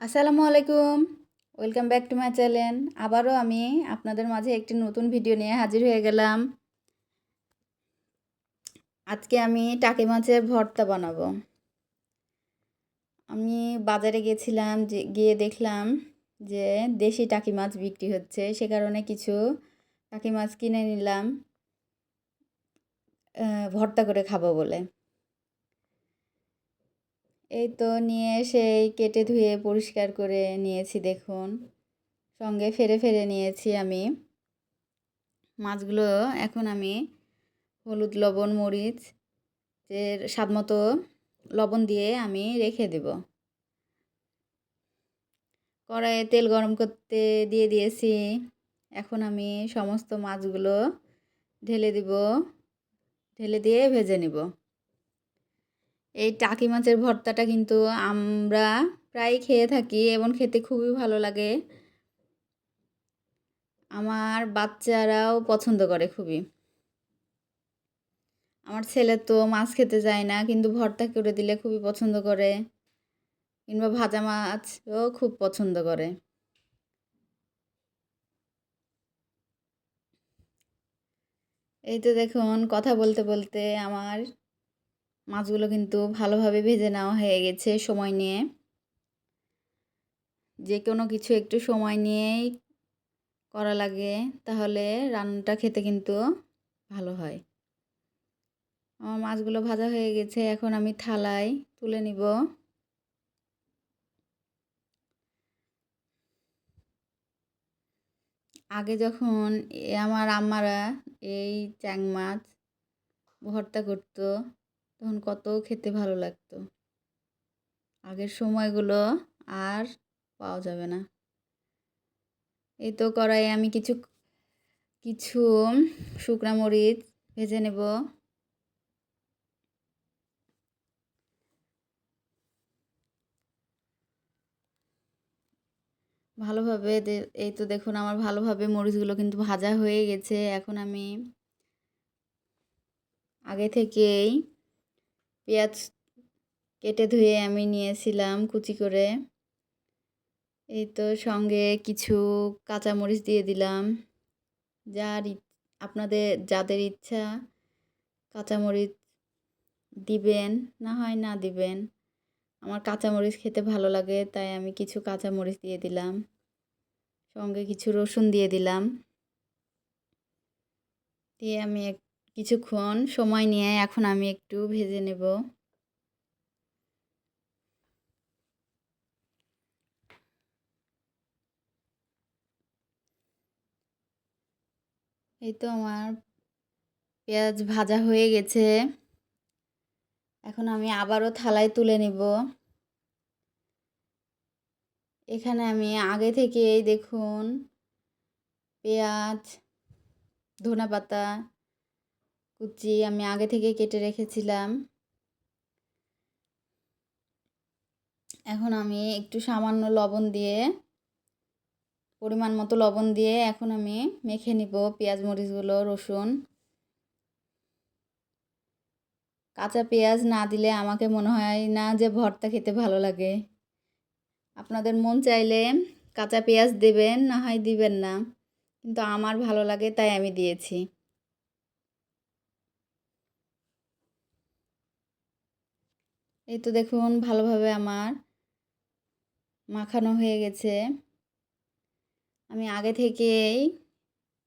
আসসালামু আলাইকুম। Welcome back to my channel আবারও আমি আপনাদের মাঝে একটি নতুন ভিডিও নিয়ে হাজির হয়ে গেলাম। আজকে আমি টাকি মাছের ভর্তা বানাবো। আমি বাজারে গেছিলাম, যে গিয়ে দেখলাম যে দেশি টাকি মাছ বিক্রি হচ্ছে। সে কারণে কিছু টাকি মাছ কিনে নিলাম ভর্তা করে খাব বলে। এই তো নিয়ে সেই কেটে ধুয়ে পরিষ্কার করে নিয়েছি দেখুন। সঙ্গে ফেরে ফেরে নিয়েছি আমি। মাছগুলো এখন আমি হলুদ, লবণ, মরিচ এর স্বাদ মতো লবণ দিয়ে আমি রেখে দেব। কড়াইয়ে তেল গরম করতে দিয়ে দিয়েছি। এখন আমি সমস্ত মাছগুলো ঢেলে দিব। ঢেলে দিয়ে ভেজে নিব। এই টাকি মাছের ভর্তাটা কিন্তু আমরা প্রায় খেয়ে থাকি এবং খেতে খুবই ভালো লাগে। আমার বাচ্চারাও পছন্দ করে খুবই। আমার ছেলে তো মাছ খেতে যায় না, কিন্তু ভর্তা করে দিলে খুবই পছন্দ করে কিংবা ভাজা মাছও খুব পছন্দ করে। এই তো দেখুন, কথা বলতে বলতে আমার মাছগুলো কিন্তু ভালোভাবে ভেজে নেওয়া হয়ে গেছে সময় নিয়ে। যে কোনো কিছু একটু সময় নিয়েই করা লাগে, তাহলে রান্নাটা খেতে কিন্তু ভালো হয়। আমার মাছগুলো ভাজা হয়ে গেছে, এখন আমি থালায় তুলে নিব। আগে যখন আমার আম্মারা এই চ্যাং মাছ ভর্তা করতো তখন কত খেতে ভালো লাগতো। আগের সময়গুলো আর পাওয়া যাবে না। এই তো কড়াই আমি কিছু কিছু শুকনা মরিচ ভেজে নেব। ভালোভাবে এই তো দেখুন আমার ভালোভাবে মরিচগুলো কিন্তু ভাজা হয়ে গেছে। এখন আমি আগে থেকেই পেঁয়াজ কেটে ধুয়ে আমি নিয়েছিলাম কুচি করে। এই তো সঙ্গে কিছু কাঁচামরিচ দিয়ে দিলাম। যার আপনাদের, যাদের ইচ্ছা কাঁচামরিচ দিবেন, না হয় না দিবেন, আমার কাঁচামরিচ খেতে ভালো লাগে, তাই আমি কিছু কাঁচামরিচ দিয়ে দিলাম। সঙ্গে কিছু রসুন দিয়ে দিলাম। দিয়ে আমি এক কিছুক্ষণ সময় নিয়ে এখন আমি একটু ভেজে নেব। এই তো আমার পেঁয়াজ ভাজা হয়ে গেছে। এখন আমি আবারও থালায় তুলে নিব। এখানে আমি আগে থেকেই দেখুন পেঁয়াজ ধনা পাতা কুচি আমি আগে থেকে কেটে রেখেছিলাম। এখন আমি একটু সামান্য লবণ দিয়ে, পরিমাণ মতো লবণ দিয়ে এখন আমি মেখে নিব পেঁয়াজ, মরিচগুলো, রসুন। কাঁচা পেঁয়াজ না দিলে আমাকে মনে হয় না যে ভর্তা খেতে ভালো লাগে। আপনাদের মন চাইলে কাঁচা পেঁয়াজ দেবেন, না হয় দিবেন না। কিন্তু আমার ভালো লাগে তাই আমি দিয়েছি। এই তো দেখুন, ভালোভাবে আমার মাখানো হয়ে গেছে। আমি আগে থেকেই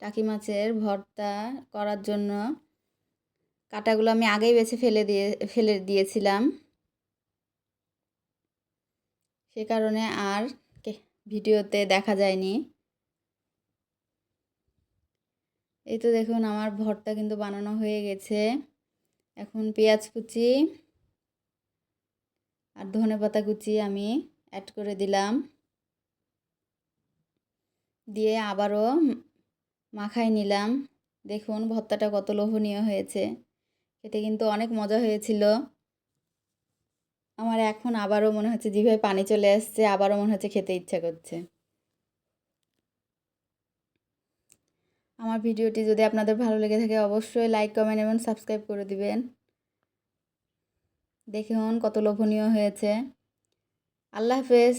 টাকি মাছের ভর্তা করার জন্য কাটাগুলো আমি আগেই বেছে ফেলে দিয়ে, ফেলে দিয়েছিলাম। সে কারণে আর ভিডিওতে দেখা যায়নি। এই তো দেখুন, আমার ভর্তা কিন্তু বানানো হয়ে গেছে। এখন পেঁয়াজ কুচি আর ধনে পাতা কুচি আমি অ্যাড করে দিলাম। দিয়ে আবারও মাখাই নিলাম। দেখুন ভর্তাটা কত লোভনীয় হয়েছে। খেতে কিন্তু অনেক মজা হয়েছিল। আমার এখন আবারও মনে হচ্ছে যেভাবে পানি চলে আসছে, আবারও মনে হচ্ছে খেতে ইচ্ছা করছে। আমার ভিডিওটি যদি আপনাদের ভালো লেগে থাকে, অবশ্যই লাইক কমেন্ট এবং সাবস্ক্রাইব করে দিবেন। দেখুন কত লোভনীয় হয়েছে। আল্লাহ হাফেজ।